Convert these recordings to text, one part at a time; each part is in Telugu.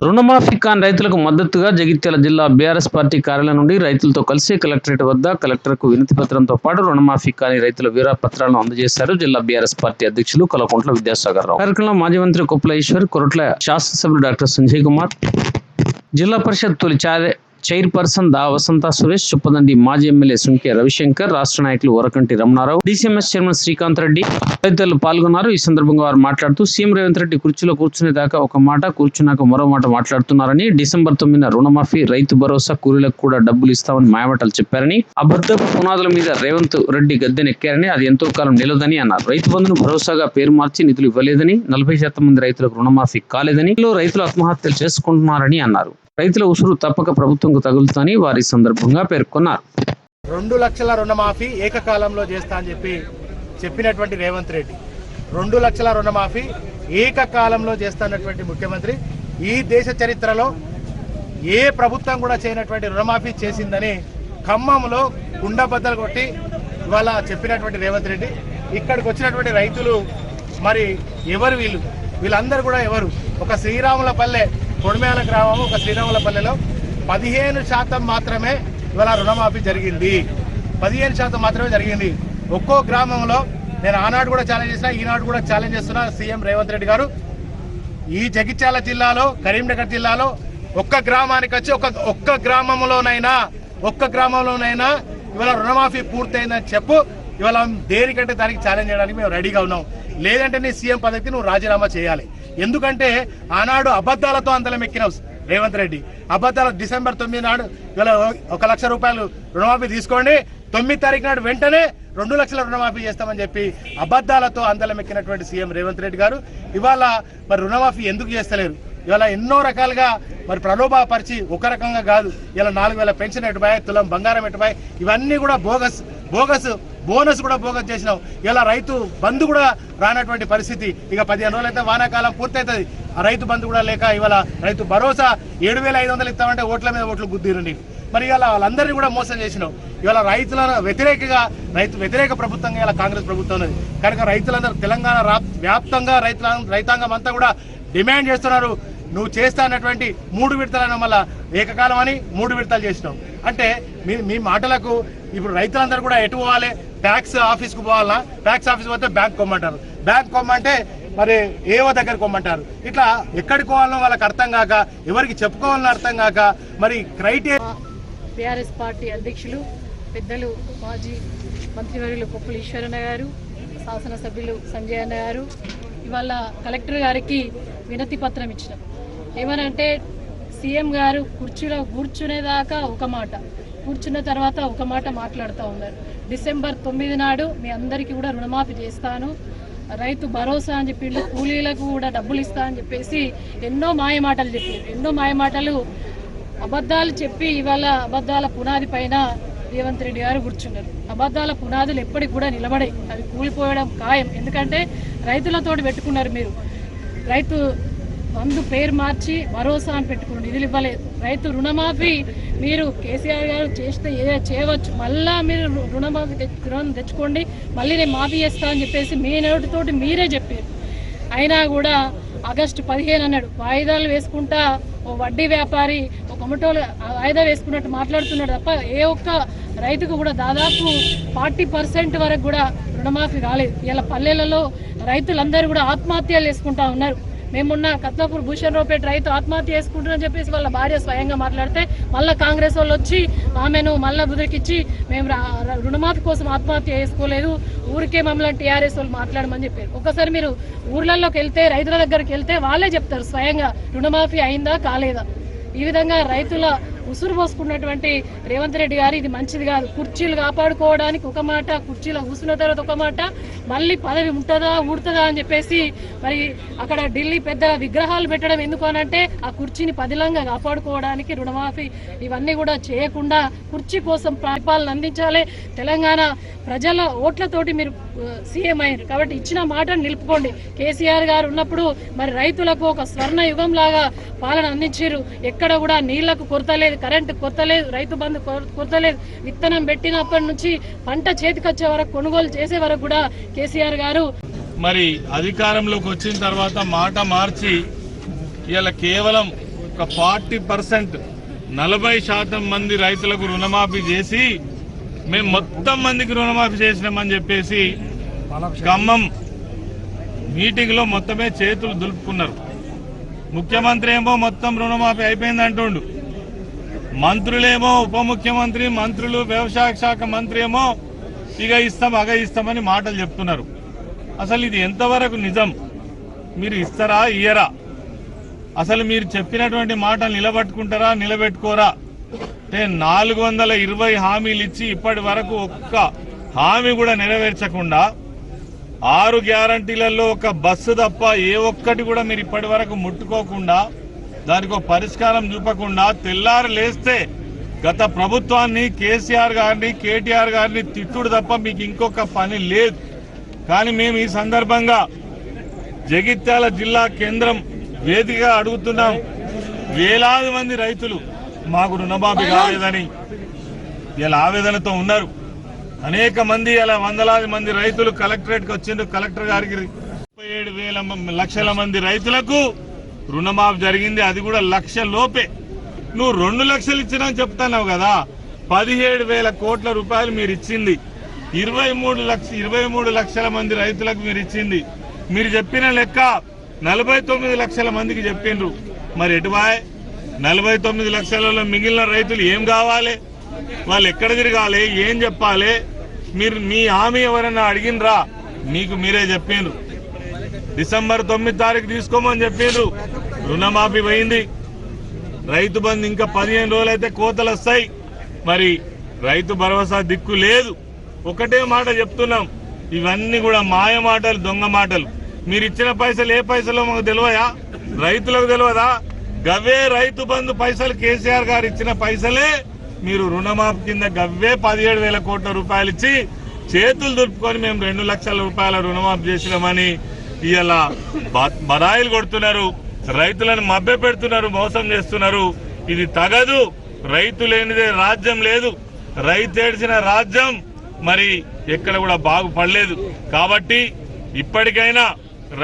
రుణమాఫీ కాని రైతులకు మద్దతుగా జగిత్యాల జిల్లా బీఆర్ఎస్ పార్టీ కార్యాలయం నుండి రైతులతో కలిసి కలెక్టరేట్ వద్ద కలెక్టర్కు వినతి పత్రంతో పాటు రుణమాఫీ కాని రైతుల వీర పత్రాలను అందజేశారు జిల్లా బీఆర్ఎస్ పార్టీ అధ్యక్షులు కలకుంట్ల విద్యాసాగర్ రావు. కార్యక్రమంలో మాజీ మంత్రి కొప్పుల ఈశ్వర్ కొరట్ల శాసనసభ్యులు డాక్టర్ సంజయ్ కుమార్ జిల్లా పరిషత్ తొలి చారే చైర్పర్సన్ దా వసంత సురేష్ చుప్పదండి మాజీ ఎమ్మెల్యే సుంకే రవిశంకర్ రాష్ట్ర నాయకులు వరకంటి రమణారావు డీసీఎంఎస్ చైర్మన్ శ్రీకాంత్ రెడ్డి తదితరులు పాల్గొన్నారు. ఈ సందర్భంగా వారు మాట్లాడుతూ సీఎం రేవంత్ రెడ్డి కుర్చీలో కూర్చునేదాకా ఒక మాట కూర్చున్నాక మరో మాట మాట్లాడుతున్నారని డిసెంబర్ తొమ్మిదిన రుణమాఫీ రైతు భరోసా కూలీలకు కూడా డబ్బులు ఇస్తామని మాయమాటలు చెప్పారని అబద్ధపు పునాదుల మీద రేవంత్ రెడ్డి గద్దెనెక్కారని అది ఎంతో కాలం నిలదని అన్నారు. రైతు బంధును భరోసాగా పేరు మార్చి నిధులు ఇవ్వలేదని నలభై శాతం మంది రైతులకు రుణమాఫీ కాలేదని రైతులు ఆత్మహత్యలు చేసుకుంటున్నారని అన్నారు. రైతుల ఉసురు తప్పక ప్రభుత్వంకు తగులుతుందని వారి సందర్భంగా పేర్కొన్నారు. రెండు లక్షల రుణమాఫీ ఏకకాలంలో చేస్తా అని చెప్పి చెప్పినటువంటి రేవంత్ రెడ్డి. రెండు లక్షల రుణమాఫీ ఏకకాలంలో చేస్తున్నటువంటి ముఖ్యమంత్రి. ఈ దేశ చరిత్రలో ఏ ప్రభుత్వం కూడా చేయనటువంటి రుణమాఫీ చేసిందని ఖమ్మంలో గుండబద్దలు కొట్టి ఇవాళ చెప్పినటువంటి రేవంత్ రెడ్డి. ఇక్కడికి వచ్చినటువంటి రైతులు మరి ఎవరు వీళ్ళు? వీళ్ళందరూ కూడా ఎవరు? ఒక శ్రీరాముల పల్లె కొడిమేల గ్రామం ఒక శ్రీరాములపల్లెలో పదిహేను శాతం మాత్రమే ఇవాళ రుణమాఫీ జరిగింది. పదిహేను శాతం మాత్రమే జరిగింది. ఒక్కో గ్రామంలో నేను ఆనాడు కూడా ఛాలెంజ్ చేసిన ఈనాడు కూడా ఛాలెంజ్ చేస్తున్నా సీఎం రేవంత్ రెడ్డి గారు. ఈ జగిత్యాల జిల్లాలో కరీంనగర్ జిల్లాలో ఒక్క గ్రామానికి వచ్చి ఒక ఒక్క గ్రామంలోనైనా ఒక్క గ్రామంలోనైనా ఇవాళ రుణమాఫీ పూర్తయిందని చెప్పు ఇవాళ దేనికంటే దానికి ఛాలెంజ్ చేయడానికి మేము రెడీగా ఉన్నాం. లేదంటే నీ సీఎం పదవికి నువ్వు రాజీనామా చేయాలి. ఎందుకంటే ఆనాడు అబద్ధాలతో అందలం ఎక్కినావు రేవంత్ రెడ్డి. అబద్ధాలు డిసెంబర్ తొమ్మిది నాడు ఇలా ఒక లక్ష రూపాయలు రుణమాఫీ తీసుకోండి. తొమ్మిది తారీఖు నాడు వెంటనే రెండు లక్షల రుణమాఫీ చేస్తామని చెప్పి అబద్ధాలతో అందలం ఎక్కినటువంటి సీఎం రేవంత్ రెడ్డి గారు. ఇవాళ మరి రుణమాఫీ ఎందుకు చేస్తలేరు? ఇవాళ ఎన్నో రకాలుగా మరి ప్రలోభపరిచి ఒక రకంగా కాదు. ఇలా నాలుగు వేల పెన్షన్ ఎటుపాయి తులం బంగారం ఎటుపాయి ఇవన్నీ కూడా బోగస్ బోగస్ బోనస్ కూడా భోగం చేసినావు. ఇలా రైతు బంధు కూడా రానటువంటి పరిస్థితి. ఇక పదిహేను రోజులు అయితే వానాకాలం పూర్తవుతుంది ఆ రైతు బంధు కూడా లేక ఇవాళ రైతు భరోసా ఏడు వేల ఐదు వందలు ఇస్తామంటే ఓట్ల మీద ఓట్లు గుద్దిరు నీకు మరి ఇలా వాళ్ళందరినీ కూడా మోసం చేసినావు. ఇవాళ రైతుల వ్యతిరేకగా రైతు వ్యతిరేక ప్రభుత్వంగా ఇలా కాంగ్రెస్ ప్రభుత్వం ఉన్నది. కనుక రైతులందరూ తెలంగాణ రా- వ్యాప్తంగా రైతుల రైతాంగం అంతా కూడా డిమాండ్ చేస్తున్నారు. నువ్వు చేస్తా అన్నటువంటి మూడు విడతలను మళ్ళీ ఏకకాలం అని మూడు విడతలు చేసినావు. అంటే మీ మీ మాటలకు ఇప్పుడు రైతులందరూ కూడా ఎటు పోవాలి? ట్యాక్స్ ఆఫీస్కు పోవాలా? ట్యాక్స్ ఆఫీస్ పోతే బ్యాంక్ కొమ్మంటారు. బ్యాంక్ కొమ్మంటే మరి ఏవో దగ్గర కొమ్మంటారు. ఇట్లా ఎక్కడికి పోవాలో వాళ్ళకి అర్థం కాక ఎవరికి చెప్పుకోవాలని అర్థం కాక మరి క్రైటీరియా బీఆర్ఎస్ పార్టీ అధ్యక్షులు పెద్దలు మాజీ మంత్రివర్యులు కొప్పుల ఈశ్వరన్న గారు శాసనసభ్యులు సంజయ్ అన్న గారు ఇవాళ కలెక్టర్ గారికి వినతి పత్రం ఇచ్చినాం. ఏమనంటే సీఎం గారు కుర్చీలో కూర్చునేదాకా ఒక మాట. కూర్చున్న తర్వాత ఒక మాట మాట్లాడుతూ ఉన్నారు. డిసెంబర్ తొమ్మిది నాడు మీ అందరికీ కూడా రుణమాఫీ చేస్తాను. రైతు భరోసా అని చెప్పిండు కూలీలకు కూడా డబ్బులు ఇస్తా అని చెప్పేసి ఎన్నో మాయమాటలు చెప్పారు ఎన్నో మాయమాటలు అబద్ధాలు చెప్పి ఇవాళ అబద్ధాల పునాది పైన రేవంత్ రెడ్డి గారు కూర్చున్నారు. అబద్ధాల పునాదులు ఎప్పటికి కూడా నిలబడే అవి కూలిపోవడం ఖాయం. ఎందుకంటే రైతులతోటి పెట్టుకున్నారు మీరు. రైతు బంధు పేరు మార్చి భరోసా అని పెట్టుకుని నిధులు ఇవ్వలేదు రైతు రుణమాఫీ మీరు కేసీఆర్ గారు చేస్తే ఏదో చేయవచ్చు. మళ్ళా మీరు రుణమాఫీ తెచ్చు- రుణం తెచ్చుకోండి. మళ్ళీ నేను మాఫీ చేస్తా అని చెప్పేసి మీ నోటితోటి మీరే చెప్పారు. అయినా కూడా ఆగస్టు పదిహేను అన్నాడు. వాయిదాలు వేసుకుంటా ఓ వడ్డీ వ్యాపారి ఒక కొమటోలు వాయిదా వేసుకున్నట్టు మాట్లాడుతున్నాడు తప్ప ఏ ఒక్క రైతుకు కూడా దాదాపు ఫార్టీ పర్సెంట్ వరకు కూడా రుణమాఫీ రాలేదు ఇలా పల్లెలలో రైతులందరూ కూడా ఆత్మహత్యలు చేసుకుంటా ఉన్నారు. మేమున్న కత్లాపూర్ భూషణ్ రావుపేట రైతు ఆత్మహత్య చేసుకుంటున్నారని చెప్పేసి వాళ్ళ భార్య స్వయంగా మాట్లాడితే మళ్ళీ కాంగ్రెస్ వాళ్ళు వచ్చి ఆమెను మళ్ళీ బుదిరికిచ్చి మేము రా- రుణమాఫీ కోసం ఆత్మహత్య చేసుకోలేదు ఊరికే మమ్మల్ని టీఆర్ఎస్ వాళ్ళు మాట్లాడమని చెప్పారు. ఒకసారి మీరు ఊర్లలోకి వెళ్తే రైతుల దగ్గరికి వెళ్తే వాళ్ళే చెప్తారు స్వయంగా రుణమాఫీ అయిందా కాలేదా? ఈ విధంగా రైతుల ఉసురు పోసుకున్నటువంటి రేవంత్ రెడ్డి గారు ఇది మంచిది కాదు. కుర్చీలు కాపాడుకోవడానికి ఒక మాట కుర్చీలో కూర్చున్న తర్వాత ఒక మాట మళ్ళీ పదవి ఉంటుందా ఊడుతుందా అని చెప్పేసి మరి అక్కడ ఢిల్లీ పెద్ద విగ్రహాలు పెట్టడం ఎందుకు అనంటే ఆ కుర్చీని పదిలంగా కాపాడుకోవడానికి రుణమాఫీ ఇవన్నీ కూడా చేయకుండా కుర్చీ కోసం పరిపాలన అందించాలి. తెలంగాణ ప్రజల ఓట్లతోటి మీరు సీఎం అయ్యారు. కాబట్టి ఇచ్చిన మాటను నిలుపుకోండి. కేసీఆర్ గారు ఉన్నప్పుడు మరి రైతులకు ఒక స్వర్ణ యుగం లాగా పాలన అందించారు. ఎక్కడ కూడా నీళ్ళకు కొరత లేదు కరెంటు కొరత లేదు రైతు బంధు కొర- కొరత లేదు. విత్తనం పెట్టినప్పటి నుంచి పంట చేతికొచ్చే వరకు కొనుగోలు చేసే వరకు కూడా కేసీఆర్ గారు మరి అధికారంలోకి వచ్చిన తర్వాత మాట మార్చి ఇలా కేవలం ఒక ఫార్టీ పర్సెంట్ నలభై శాతం మంది రైతులకు రుణమాఫీ చేసి మేము మొత్తం మందికి రుణమాఫీ చేసినామని చెప్పేసి ఖమ్మం మీటింగ్లో మొత్తమే చేతులు దులుపుకున్నారు. ముఖ్యమంత్రి ఏమో మొత్తం రుణమాఫీ అయిపోయింది అంటుండు. మంత్రులేమో ఉప ముఖ్యమంత్రి మంత్రులు వ్యవసాయ శాఖ మంత్రి ఏమో ఇక ఇస్తాం అగ ఇస్తామని మాటలు చెప్తున్నారు. అసలు ఇది ఎంతవరకు నిజం? మీరు ఇస్తారా ఇయ్యరా? అసలు మీరు చెప్పినటువంటి మాటలు నిలబెట్టుకుంటారా నిలబెట్టుకోరా? అంటే నాలుగు వందల ఇరవై హామీలు ఇచ్చి ఇప్పటి వరకు ఒక్క హామీ కూడా నెరవేర్చకుండా ఆరు గ్యారంటీలలో ఒక బస్సు తప్ప ఏ ఒక్కటి కూడా మీరు ఇప్పటి వరకు ముట్టుకోకుండా దానికి ఒక పరిష్కారం చూపకుండా తెల్లారి లేస్తే గత ప్రభుత్వాన్ని కేసీఆర్ గారిని కేటీఆర్ గారిని తిట్టుడు తప్ప మీకు ఇంకొక పని లేదు. కానీ మేము ఈ సందర్భంగా జగిత్యాల జిల్లా కేంద్రం వేదికగా అడుగుతున్నాం. వేలాది మంది రైతులు మాకు రుణమాఫీ కాలేదని ఇలా ఆవేదనతో ఉన్నారు. అనేక మంది ఇలా వందలాది మంది రైతులు కలెక్టరేట్కి వచ్చిండ్రు. కలెక్టర్ గారికి ముప్పై ఏడు వేల లక్షల మంది రైతులకు రుణమాఫీ జరిగింది. అది కూడా లక్ష లోపే. నువ్వు రెండు లక్షలు ఇచ్చినా చెప్తున్నావు కదా. పదిహేడు వేల కోట్ల రూపాయలు మీరు ఇచ్చింది. ఇరవై మూడు లక్ష ఇరవై మూడు లక్షల మంది రైతులకు మీరు ఇచ్చింది. మీరు చెప్పిన లెక్క నలభై తొమ్మిది లక్షల మందికి చెప్పిండ్రు. మరి ఎటువాయ్ నలభై తొమ్మిది లక్షలలో మిగిలిన రైతులు ఏం కావాలి? వాళ్ళు ఎక్కడ తిరగాలి? ఏం చెప్పాలి? మీరు మీ హామీ ఎవరన్నా అడిగినరా? మీకు మీరే చెప్పిండ్రు డిసెంబర్ తొమ్మిది తారీఖు తీసుకోమని చెప్పిండ్రు రుణమాఫీ పోయింది. రైతు బంధు ఇంకా పదిహేను రోజులైతే కోతలు వస్తాయి. మరి రైతు భరోసా దిక్కు లేదు. ఒకటే మాట చెప్తున్నాం. ఇవన్నీ కూడా మాయ మాటలు దొంగ మాటలు. మీరు ఇచ్చిన పైసలు ఏ పైసలో మాకు తెలియదా రైతులకు తెలియదా? గవ్వే రైతు బంధు పైసలు కేసీఆర్ గారు ఇచ్చిన పైసలే మీరు రుణమాఫీ కింద గవ్వే పదిహేడు వేల కోట్ల రూపాయలు ఇచ్చి చేతులు దులుపుకొని మేము రెండు లక్షల రూపాయల రుణమాఫీ చేసినామని ఇలా బరాయిలు కొడుతున్నారు రైతులను మభ్య పెడుతున్నారు మోసం చేస్తున్నారు. ఇది తగదు రైతు లేనిదే రాజ్యం లేదు. రైతు ఏడ్చిన రాజ్యం మరి ఎక్కడ కూడా బాగుపడలేదు. కాబట్టి ఇప్పటికైనా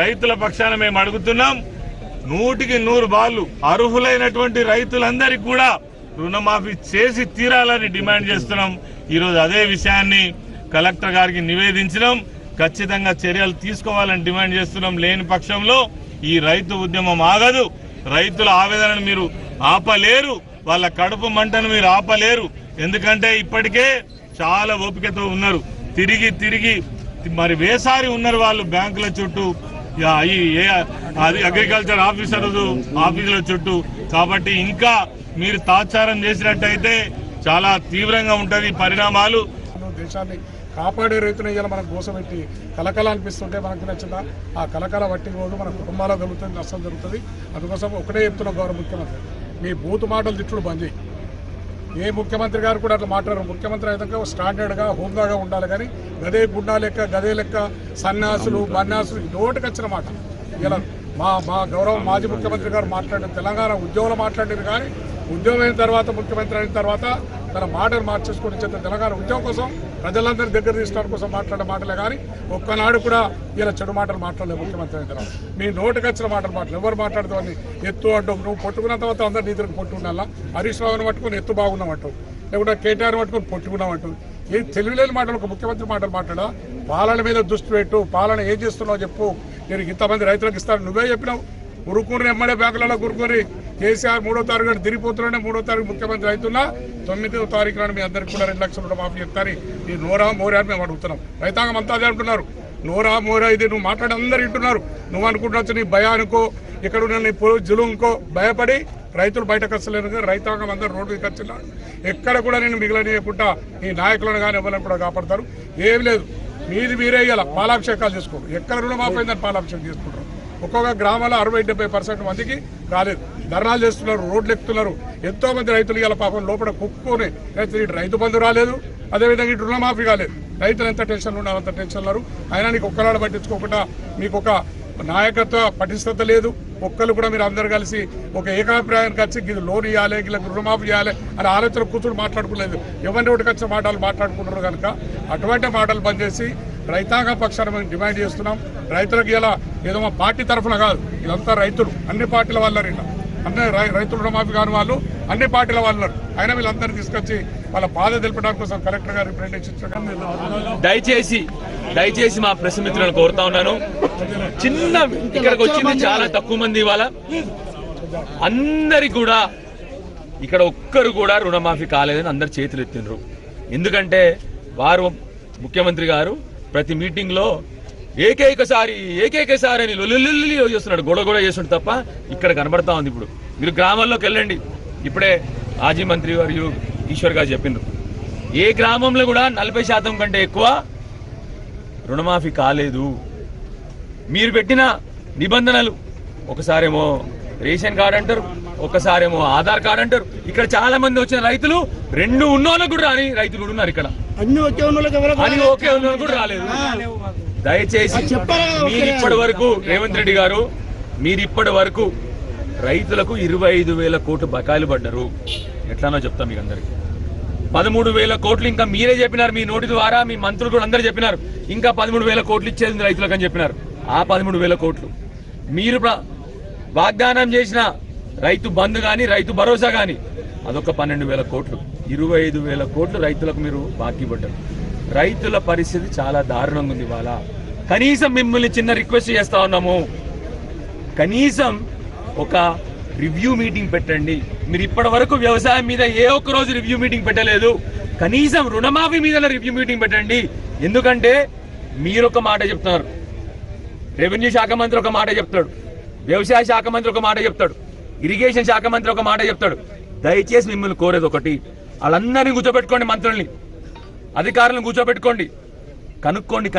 రైతుల పక్షాన మేము అడుగుతున్నాం నూటికి నూరు బాళ్ళు అర్హులైనటువంటి రైతులందరికీ కూడా రుణమాఫీ చేసి తీరాలని డిమాండ్ చేస్తున్నాం. ఈరోజు అదే విషయాన్ని కలెక్టర్ గారికి నివేదించడం ఖచ్చితంగా చర్యలు తీసుకోవాలని డిమాండ్ చేస్తున్నాం. లేని పక్షంలో ఈ రైతు ఉద్యమం ఆగదు. రైతుల ఆవేదనను మీరు ఆపలేరు. వాళ్ళ కడుపు మంటను మీరు ఆపలేరు. ఎందుకంటే ఇప్పటికే చాలా ఓపికతో ఉన్నారు. తిరిగి తిరిగి మరి వేసారి ఉన్నారు వాళ్ళు బ్యాంకుల చుట్టూ. ఈ ఏ- అది అగ్రికల్చర్ ఆఫీసర్ ఆఫీసుల చుట్టూ. కాబట్టి ఇంకా మీరు తాత్సారం చేసినట్టయితే చాలా తీవ్రంగా ఉంటది పరిణామాలు. దేశాన్ని కాపాడే రైతుని ఇవాళ మనకు గోసపెట్టి కలకల అనిపిస్తుంటే మనకు నచ్చిన ఆ కలకల వట్టి రోజు మన కుటుంబాలకు కలుగుతుంది నష్టం జరుగుతుంది. అందుకోసం ఒకటే చెప్తున్నా గౌరవ ముఖ్యమంత్రి మీ బూతు మాటలు తిట్లు బంద్ చేయి. ఏ ముఖ్యమంత్రి గారు కూడా అట్లా మాట్లాడారు. ముఖ్యమంత్రి అయితే స్టాండర్డ్గా హోందాగా ఉండాలి కానీ గదే గుండా లెక్క గదే లెక్క సన్యాసులు బన్యాసులు నోటికి వచ్చిన మాట. ఇలా మా మా గౌరవ మాజీ ముఖ్యమంత్రి గారు మాట్లాడిన తెలంగాణ ఉద్యోగులు మాట్లాడారు కానీ ఉద్యోగం అయిన తర్వాత ముఖ్యమంత్రి అయిన తర్వాత తన మాటలు మార్చేసుకుని చెందిన తెలంగాణ ఉద్యమం కోసం ప్రజలందరి దగ్గర తీసుకోవడం కోసం మాట్లాడే మాటలే కానీ ఒక్కనాడు కూడా ఇలా చెడు మాటలు మాట్లాడలేదు ముఖ్యమంత్రి దగ్గర నీ మీ వచ్చిన మాటలు మాటలు ఎవరు మాట్లాడుతావని ఎత్తు అంటావు. నువ్వు పొట్టుకున్న తర్వాత అందరు నీ దగ్గర పొట్టు ఉండాలా హరీష్ రావుని పట్టుకుని ఎత్తు బాగున్నామంటావు లేకుంటే కేటీఆర్ పట్టుకుని పొట్టుకున్నామంటావు ఏం తెలివిలేని మాటలు ఒక ముఖ్యమంత్రి మాటలు మాట్లాడా? పాలన మీద దృష్టి పెట్టు. పాలన ఏం చేస్తున్నావు చెప్పు. నేను ఇంతమంది రైతులకు ఇస్తాను. నువ్వే చెప్పినావు. ఉరుకుని ఎమ్మడే బ్యాంకులలో గురుకుని కేసీఆర్ మూడో తారీఖు నాడు తిరిగిపోతున్నానే మూడో తారీఖు ముఖ్యమంత్రి అవుతున్నా తొమ్మిదో తారీఖు నాడు మీ అందరికి కూడా రెండు లక్షల రూపాయలు మాఫీ చెప్తారు ఈ నోరా మోరా అని మేము అడుగుతున్నాం. రైతాంగం అంతా అదే అంటున్నారు. నోరా మోరా ఇది నువ్వు మాట్లాడి అందరు వింటున్నారు. నువ్వు అనుకుంటున్నావు నీ భయానికో ఇక్కడ ఉన్న నీ జులుంకో భయపడి రైతులు బయటకు వస్తలేరు రైతాంగం అందరూ రోడ్డుకి వచ్చినారు ఎక్కడ కూడా నేను మిగిలనియకుండా ఈ నాయకులను కానీ ఎవరిని కూడా కాపాడతారు. ఏమి లేదు. మీది మీరే ఇవ్వాలి పాలాభిషేకాలు చేసుకోరు ఎక్కడ రుణమాఫీ అయిందని పాలాభిషేకం చేసుకుంటారు. ఒక్కొక్క గ్రామంలో అరవై డెబ్బై పర్సెంట్ మందికి రాలేదు. ధర్నాలు చేస్తున్నారు రోడ్లు ఎక్కుతున్నారు. ఎంతో మంది రైతులు ఇలా పాపం లోపల కుక్కుని రైతు ఇటు రైతు బంధు రాలేదు. అదేవిధంగా ఇటు రుణమాఫీ కాలేదు. రైతులు ఎంత టెన్షన్ ఉన్నారు అంత టెన్షన్ ఉన్నారు. అయినా నీకు ఒక్కలాడ పట్టించుకోకుండా మీకు ఒక నాయకత్వ పటిష్టత లేదు. ఒక్కరు కూడా మీరు అందరు కలిసి ఒక ఏకాభిప్రాయానికి వచ్చి ఇది లోన్ ఇవ్వాలి వీళ్ళకి రుణమాఫీ చేయాలి అని ఆలోచన కూర్చొని మాట్లాడుకోలేదు. ఎవరిని ఒకటికి వచ్చిన మాటలు మాట్లాడుకుంటున్నారు కనుక అటువంటి మాటలు బంద్ చేసి రైతాంగ పక్షాన్ని మేము డిమాండ్ చేస్తున్నాం. రైతులకు ఇలా ఏదో మా పార్టీ తరఫున కాదు. ఇదంతా రైతులు. అన్ని పార్టీల వల్ల ఇలా. అంటే రైతులు రుణమాఫీ కాని వాళ్ళు అన్ని పార్టీల వాళ్ళు అయినా వీళ్ళందరినీ తీసుకొచ్చి వాళ్ళ బాధ తెలపడానికి కోసం కలెక్టర్ గారు రిప్రజెంటేషన్ దయచేసి దయచేసి మా ప్రెస్ మిత్రులను కోరుతా ఉన్నాను. చిన్న ఇక్కడికి వచ్చింది చాలా తక్కువ మంది ఇవాళ. అందరి కూడా ఇక్కడ ఒక్కరు కూడా రుణమాఫీ కాలేదని అందరు చేతులు ఎత్తిండ్రు. ఎందుకంటే వారు ముఖ్యమంత్రి గారు ప్రతి మీటింగ్లో ఏకైకసారి ఏకైకసారి అని లొల్లి చేస్తున్నాడు. గొడవ గొడవ చేస్తున్నాడు తప్ప ఇక్కడ కనబడతా ఉంది ఇప్పుడు. మీరు గ్రామాల్లోకి వెళ్ళండి. ఇప్పుడే మాజీ మంత్రి వారు ఈశ్వర్ గారు చెప్పిండ్రు ఏ గ్రామంలో కూడా నలభై శాతం కంటే ఎక్కువ రుణమాఫీ కాలేదు. మీరు పెట్టిన నిబంధనలు ఒకసారేమో రేషన్ కార్డు అంటారు ఒకసారేమో ఆధార్ కార్డు అంటారు. ఇక్కడ చాలా మంది వచ్చిన రైతులు రెండు ఉన్నోళ్ళకు కూడా రాని రైతులు కూడా ఉన్నారు ఇక్కడ. అన్ని ఒకే ఉన్న ఓకే ఉన్న కూడా రాలేదు. దయచేసి మీరు ఇప్పటి వరకు రేవంత్ రెడ్డి గారు మీరు ఇప్పటి వరకు రైతులకు ఇరవై ఐదు వేల కోట్లు బకాయిలు పడ్డారు. ఎట్లానో చెప్తా మీకు అందరికి పదమూడు వేల కోట్లు ఇంకా మీరే చెప్పినారు మీ నోటి ద్వారా మీ మంత్రులు కూడా అందరూ చెప్పినారు. ఇంకా పదమూడు వేల కోట్లు ఇచ్చేది రైతులకు అని చెప్పినారు. ఆ పదమూడు వేల కోట్లు. మీరు వాగ్దానం చేసిన రైతు బంధు కానీ రైతు భరోసా కానీ అదొక పన్నెండు వేల కోట్లు. ఇరవై ఐదు వేల కోట్లు రైతులకు మీరు బాకీ పడ్డారు. రైతుల పరిస్థితి చాలా దారుణంగా ఉంది ఇవాళ. కనీసం మిమ్మల్ని చిన్న రిక్వెస్ట్ చేస్తా ఉన్నాము. కనీసం ఒక రివ్యూ మీటింగ్ పెట్టండి. మీరు ఇప్పటి వరకు వ్యవసాయం మీద ఏ ఒక్క రోజు రివ్యూ మీటింగ్ పెట్టలేదు. కనీసం రుణమాఫీ మీద రివ్యూ మీటింగ్ పెట్టండి. ఎందుకంటే మీరు ఒక మాట చెప్తున్నారు. రెవెన్యూ శాఖ మంత్రి ఒక మాట చెప్తాడు. వ్యవసాయ శాఖ మంత్రి ఒక మాట చెప్తాడు. ఇరిగేషన్ శాఖ మంత్రి ఒక మాట చెప్తాడు. దయచేసి మిమ్మల్ని కోరేది ఒకటి. వాళ్ళందరినీ కూర్చోబెట్టుకోండి మంత్రుల్ని. అధికారులను కూర్చోబెట్టుకోండి. కనుక్కోండి